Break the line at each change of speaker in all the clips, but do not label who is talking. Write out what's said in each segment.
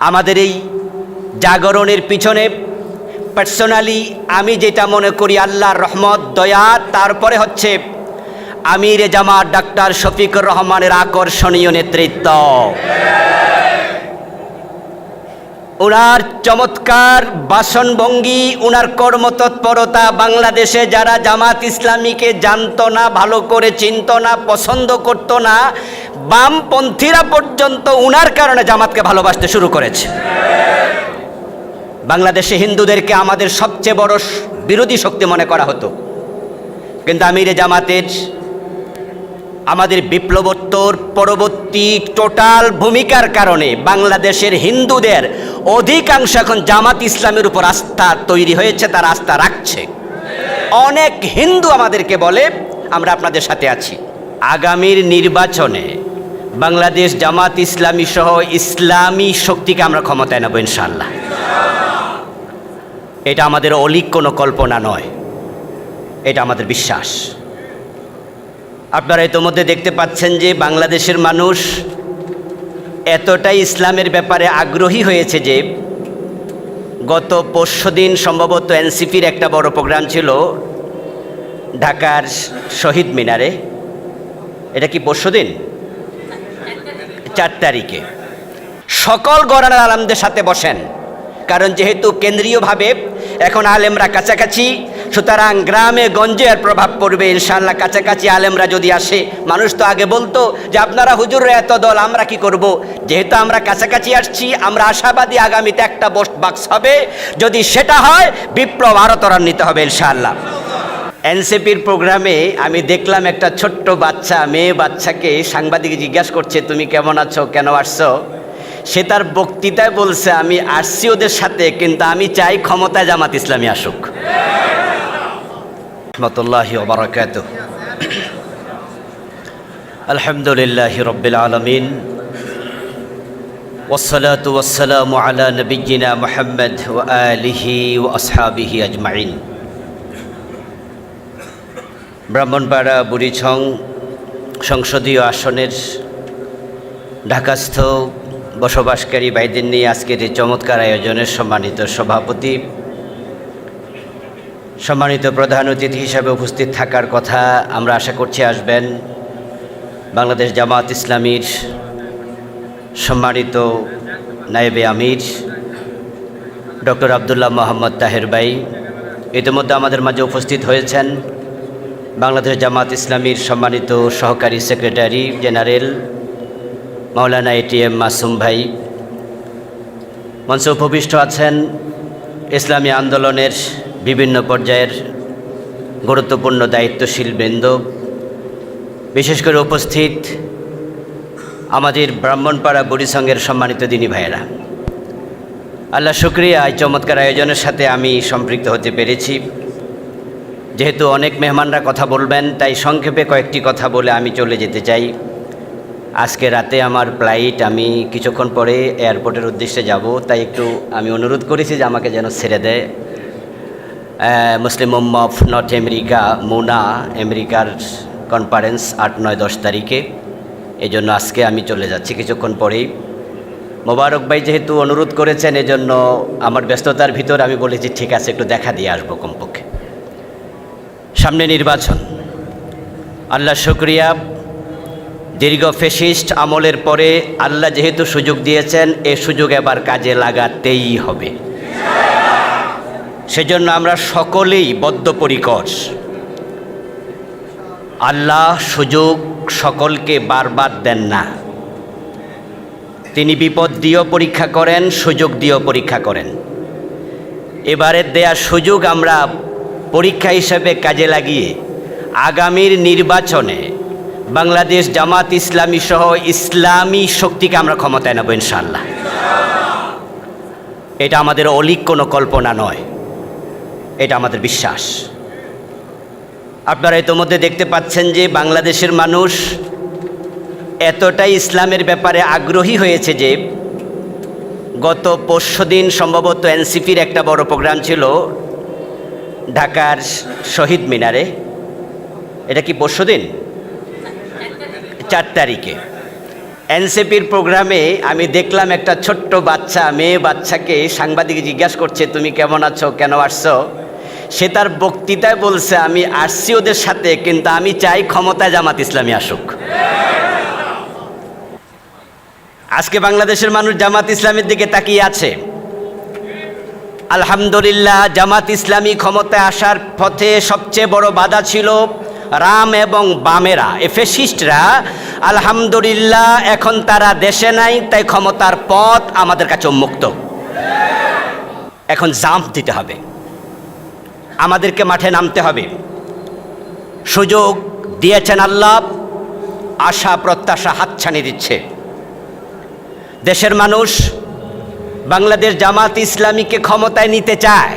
আমাদের এই জাগরণের পিছনে পার্সোনালি আমি যেটা মনে করি আল্লাহর রহমত, দয়া, তারপরে হচ্ছে আমির জামাত, ডাক্তার শফিকুর রহমানের আকর্ষণীয় নেতৃত্ব। ওনার চমৎকার বাসনভঙ্গি ওনার কর্মতৎপরতা বাংলাদেশে যারা জামাত ইসলামীকে জানতো না, ভালো করে চিনত না, পছন্দ করতো না বামপন্থীরা পর্যন্ত উনার কারণে জামাতকে ভালোবাসতে শুরু করেছে। বাংলাদেশে হিন্দুদেরকে আমাদের সবচেয়ে বড় বিরোধী শক্তি মনে করা হতো। কিন্তু আমিরে জামাতের আমাদের বিপ্লবোত্তর পরবর্তী টোটাল ভূমিকার কারণে বাংলাদেশের হিন্দুদের অধিকাংশ এখন জামাত ইসলামের উপর আস্থা তৈরি হয়েছে, তার আস্থা রাখছে। অনেক হিন্দু আমাদেরকে বলে, আমরা আপনাদের সাথে আছি। আগামীর নির্বাচনে বাংলাদেশ জামাত ইসলামী সহ ইসলামী শক্তিকে আমরা ক্ষমতায় নেব ইনশাল্লাহ এটা আমাদের অলিক কোনো কল্পনা নয়। এটা আমাদের বিশ্বাস। আপনারা ইতোমধ্যে দেখতে পাচ্ছেন যে বাংলাদেশের মানুষ এতটাই ইসলামের ব্যাপারে আগ্রহী হয়েছে যে গত পরশু দিন সম্ভবত এনসিপির একটা বড় প্রোগ্রাম ছিল ঢাকার শহীদ মিনারে। এটা কি পরশু দিন? চার তারিখে। সকল গরানার আলমদের সাথে বসেন। কারণ যেহেতু কেন্দ্রীয়ভাবে এখন আলেমরা কাছাকাছি, সুতরাং গ্রামে, গঞ্জে এর প্রভাব পড়বে ইনশাল্লাহ কাছাকাছি আলেমরা যদি আসে, মানুষ তো আগে বলতো যে আপনারা হুজুররা এত দল, আমরা কি করব? যেহেতু আমরা কাছাকাছি আসছি, আমরা আশাবাদী আগামীতে একটা বস বাক্স হবে। যদি সেটা হয়, বিপ্লব আরও ত্বরান্বিত হবে, ইনশাআল্লাহ। এনসিপির প্রোগ্রামে আমি দেখলাম একটা ছোট্ট বাচ্চা, মেয়ে বাচ্চাকে সাংবাদিক জিজ্ঞাসা করছে, তুমি কেমন আছো? কেন আসছো? সে তার বক্তৃতায় বলছে, আমি আসছি ওদের সাথে, কিন্তু আমি চাই ক্ষমতায় জামাত ইসলামী আসুক। আলহামদুলিল্লাহ রব্বিল আলমিন। ওসলাত ওসালাম আলা নবীনা মোহাম্মদ ও আলিহি ও আসহাবিহি আজমাইন। ব্রাহ্মণপাড়া বুড়িছং সংসদীয় আসনের ঢাকাস্থ বসবাসকারী ভাইদের নিয়ে আজকের এই চমৎকার আয়োজনের সম্মানিত সভাপতি, সম্মানিত প্রধান অতিথি হিসাবে উপস্থিত থাকার কথা আমরা আশা করছি আসবেন। বাংলাদেশ জামাত ইসলামীর সম্মানিত নায়েবে আমির, ডক্টর আবদুল্লাহ মোহাম্মদ তাহের ভাই ইতিমধ্যে আমাদের মাঝে উপস্থিত হয়েছেন। বাংলাদেশ জামাত ইসলামীর সম্মানিত সহকারী secretary general Maulana ATM Masum ভাই। মঞ্চে উপবিষ্ট আছেন ইসলামী আন্দোলনের বিভিন্ন পর্যায়ের গুরুত্বপূর্ণ দায়িত্বশীল বৃন্দ। বিশেষ করে উপস্থিত আমাদের ব্রাহ্মণপাড়া বুড়িসংঘের সম্মানিত দিনী ভাইয়েরা। আল্লাহ শুক্রিয়া, এই চমৎকার আয়োজনের সাথে আমি সম্পৃক্ত হতে পেরেছি। যেহেতু অনেক মেহমানরা কথা বলবেন, তাই সংক্ষেপে কয়েকটি কথা বলে আমি চলে যেতে চাই। আজকে রাতে আমার ফ্লাইট আমি কিছুক্ষণ পরে এয়ারপোর্টের উদ্দেশ্যে যাব, তাই একটু আমি অনুরোধ করেছি যে আমাকে যেন ছেড়ে দেয়। মুসলিম উম্ম অফ নর্থ আমেরিকা মুনা, আমেরিকার কনফারেন্স আট, নয়, দশ তারিখে। এই জন্য আজকে আমি চলে যাচ্ছি কিছুক্ষণ পরেই। মোবারক ভাই যেহেতু অনুরোধ করেছেন, এজন্য আমার ব্যস্ততার ভিতর আমি বলেছি, ঠিক আছে, একটু দেখা দিয়ে আসব কমপক্ষে। সামনে নির্বাচন। আল্লাহ শুক্রিয়া। দীর্ঘ ফেসিস্ট আমলের পরে আল্লাহ যেহেতু সুযোগ দিয়েছেন, এ সুযোগ এবার কাজে লাগাতেই হবে। সেজন্য আমরা সকলেই বদ্ধপরিকর। আল্লাহ সুযোগ সকলকে বারবার দেন না। তিনি বিপদ দিয়েও পরীক্ষা করেন, সুযোগ দিয়েও পরীক্ষা করেন। এবারের দেয়া সুযোগ আমরা পরীক্ষা হিসেবে কাজে লাগিয়ে আগামীর নির্বাচনে বাংলাদেশ জামাত ইসলামী সহ ইসলামী শক্তিকে আমরা ক্ষমতায় নেব ইনশাল্লাহ এটা আমাদের অলিক কোনো কল্পনা নয়। এটা আমাদের বিশ্বাস। আপনারা ইতোমধ্যে দেখতে পাচ্ছেন যে বাংলাদেশের মানুষ এতটাই ইসলামের ব্যাপারে আগ্রহী হয়েছে যে গত পরশু দিন সম্ভবত এনসিপির একটা বড় প্রোগ্রাম ছিল ঢাকার শহীদ মিনারে? এটা কি পরশু দিন? চার তারিখে। এনসিপির প্রোগ্রামে আমি দেখলাম একটা ছোট্ট বাচ্চা, মেয়ে বাচ্চাকে সাংবাদিক জিজ্ঞাসা করছে, তুমি কেমন আছো? কেন আসছো? সে তার বক্তৃতায় বলছে, আমি আসছি ওদের সাথে, কিন্তু আমি চাই ক্ষমতায় জামাত ইসলামী আসুক। আজকে বাংলাদেশের মানুষ জামাত ইসলামের দিকে তাকিয়ে আছে। আলহামদুলিল্লাহ, জামাত ইসলামী ক্ষমতায় আসার পথে সবচেয়ে বড় বাধা ছিল রাম এবং বামেরা। এফেসিস্টরা আলহামদুলিল্লাহ, এখন তারা দেশে নাই, তাই ক্ষমতার পথ আমাদের কাছে উন্মুক্ত। এখন জাম্প দিতে হবে। আমাদেরকে মাঠে নামতে হবে। সুযোগ দিয়েছেন আল্লাহ, আশা, প্রত্যাশা হাতছানি দিচ্ছে। দেশের মানুষ বাংলাদেশ জামাত ইসলামীকে ক্ষমতায় নিতে চায়।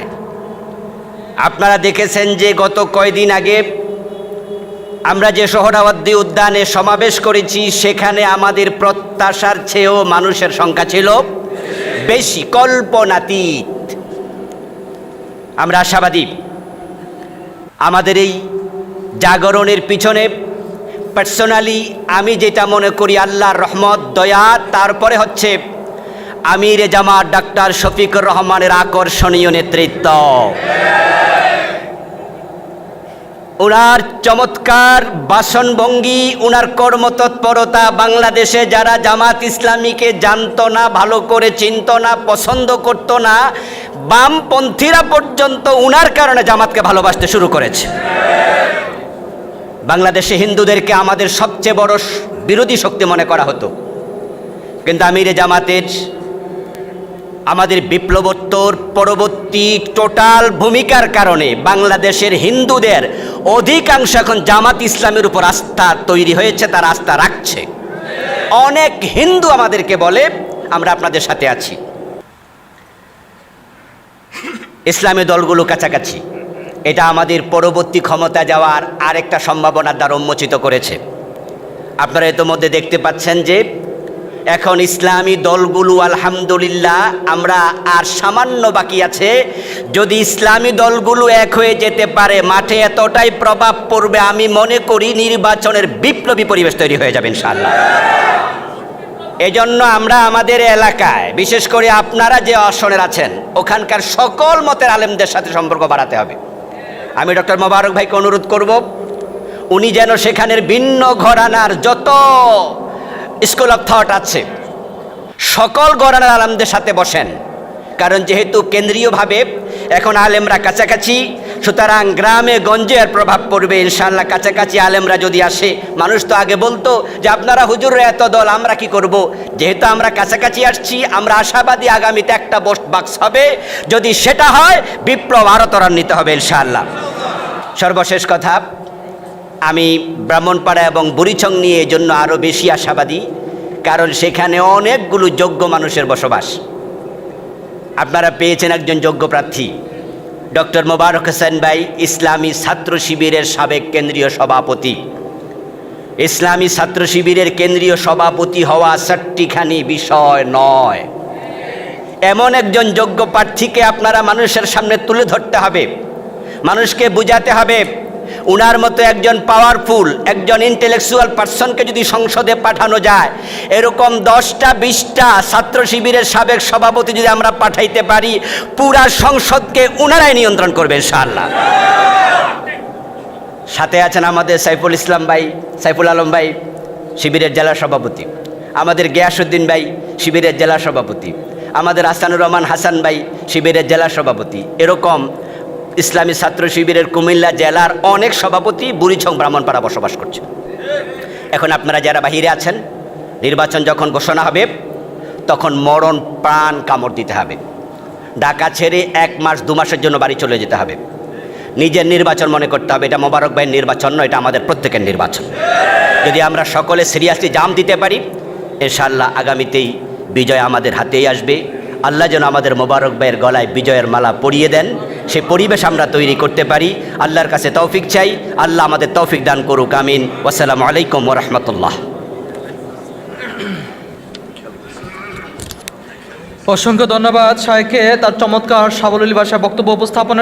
আপনারা দেখেছেন যে গত কয়দিন আগে আমরা যে সোহরাওয়ার্দী উদ্যানে সমাবেশ করেছি, সেখানে আমাদের প্রত্যাশার চেয়েও মানুষের সংখ্যা ছিল বেশি, কল্পনাতীত। আমরা আশাবাদী। আমাদের এই জাগরণের পিছনে পার্সোনালি আমি যেটা মনে করি, আল্লাহর রহমত, দয়া, তারপরে হচ্ছে আমির জামাত ডাক্তার শফিকুর রহমানের আকর্ষণীয় নেতৃত্ব। ওনার চমৎকার বাসনভঙ্গি ওনার কর্মতৎপরতা বাংলাদেশে যারা জামাত ইসলামীকে জানতো না, ভালো করে চিনত না, পছন্দ করত না, বামপন্থীরা পর্যন্ত উনার কারণে জামাতকে ভালোবাসতে শুরু করেছে। বাংলাদেশে হিন্দুদেরকে আমাদের সবচেয়ে বড় বিরোধী শক্তি মনে করা হতো। কিন্তু আমিরে জামাতের আমাদের বিপ্লবোত্তর পরবর্তী টোটাল ভূমিকার কারণে বাংলাদেশের হিন্দুদের অধিকাংশ এখন জামাত ইসলামের উপর আস্থা তৈরি হয়েছে, তার আস্থা রাখছে। অনেক হিন্দু আমাদেরকে বলে, আমরা আপনাদের সাথে আছি। ইসলামী দলগুলো কাছাকাছি। এটা আমাদের পরবর্তী ক্ষমতা যাওয়ার আরেকটা সম্ভাবনার দ্বার উন্মোচিত করেছে। আপনারা ইতোমধ্যে দেখতে পাচ্ছেন যে এখন ইসলামী দলগুলো, আলহামদুলিল্লাহ, আমরা আর সামান্য বাকি আছে। যদি ইসলামী দলগুলো এক হয়ে যেতে পারে, মাঠে এতটাই প্রভাব পড়বে, আমি মনে করি নির্বাচনের বিপ্লবী পরিবেশ তৈরি হয়ে যাবে, ইনশাআল্লাহ। এজন্য আমরা আমাদের এলাকায়, বিশেষ করে আপনারা যে আসনের আছেন, ওখানকার সকল মতের আলেমদের সাথে সম্পর্ক বাড়াতে হবে। আমি ডক্টর মোবারক ভাইকে অনুরোধ করব, উনি যেন সেখানের ভিন্ন ঘরানার যত স্কুল অফ থট আছে। সকল ঘরানার আলেমদের সাথে বসেন। কারণ যেহেতু কেন্দ্রীয়ভাবে এখন আলেমরা কাছাকাছি, সুতরাং গ্রামে, গঞ্জে এর প্রভাব পড়বে ইনশাল্লাহ কাছাকাছি আলেমরা যদি আসে, মানুষ তো আগে বলতো যে আপনারা হুজুর এত দল, আমরা কি করব? যেহেতু আমরা কাছাকাছি আসছি, আমরা আশাবাদী আগামীতে একটা বস্ট বাক্স হবে। যদি সেটা হয়, বিপ্লব আরও ত্বরান্বিত হবে, ইনশাআল্লাহ। সর্বশেষ কথা আমি ব্রাহ্মণপাড়া এবং বুড়িছং নিয়ে এই জন্য আরও বেশি আশাবাদী, কারণ সেখানে অনেকগুলো যোগ্য মানুষের বসবাস। আপনারা পেয়েছেন একজন যোগ্য প্রার্থী, ডক্টর মোবারক হোসেন ভাই, ইসলামী ছাত্র শিবিরের সাবেক কেন্দ্রীয় সভাপতি। ইসলামী ছাত্র শিবিরের কেন্দ্রীয় সভাপতি হওয়া চারটিখানি বিষয় নয়। এমন একজন যোগ্য প্রার্থীকে আপনারা মানুষের সামনে তুলে ধরতে হবে, মানুষকে বুঝাতে হবে উনার মতো একজন পাওয়ারফুল একজন ইন্টেলেকচুয়াল পার্সনকে যদি সংসদে পাঠানো যায়, এরকম দশটা, বিশটা ছাত্র শিবিরের সাবেক সভাপতি যদি আমরা পাঠাইতে পারি, পুরা সংসদকে উনারাই নিয়ন্ত্রণ করবে ইনশাআল্লাহ। সাথে আছেন আমাদের সাইফুল ইসলাম ভাই, সাইফুল আলম ভাই, শিবিরের জেলা সভাপতি। আমাদের গিয়াসুদ্দিন ভাই, শিবিরের জেলা সভাপতি। আমাদের আসানুর রহমান হাসান ভাই, শিবিরের জেলা সভাপতি। এরকম ইসলামী ছাত্র শিবিরের কুমিল্লা জেলার অনেক সভাপতি বুড়িছং ব্রাহ্মণপাড়া বসবাস করছে এখন আপনারা যারা বাহিরে আছেন, নির্বাচন যখন ঘোষণা হবে, তখন মরণ প্রাণ কামড় দিতে হবে। ঢাকা ছেড়ে এক মাস, দু মাসের জন্য বাড়ি চলে যেতে হবে। নিজের নির্বাচন মনে করতে হবে, এটা মোবারক ভাইয়ের নির্বাচন নয়, এটা আমাদের প্রত্যেকের নির্বাচন। যদি আমরা সকলে সিরিয়াসলি জাম দিতে পারি, ইনশাআল্লাহ আগামীতেই বিজয় আমাদের হাতেই আসবে। আল্লাহ যেন আমাদের মোবারক ভাইয়ের গলায় বিজয়ের মালা পরিয়ে দেন। সে পরিবেশ আমরা তৈরি করতে পারি। আল্লাহর কাছে তৌফিক চাই। আল্লাহ আমাদের তৌফিক দান করুক। আমিন। আসসালামু আলাইকুম রহমতুল্লাহ।
অসংখ্য ধন্যবাদ শাহকে তার চমৎকার সাবলীল ভাষায় বক্তব্য উপস্থাপনের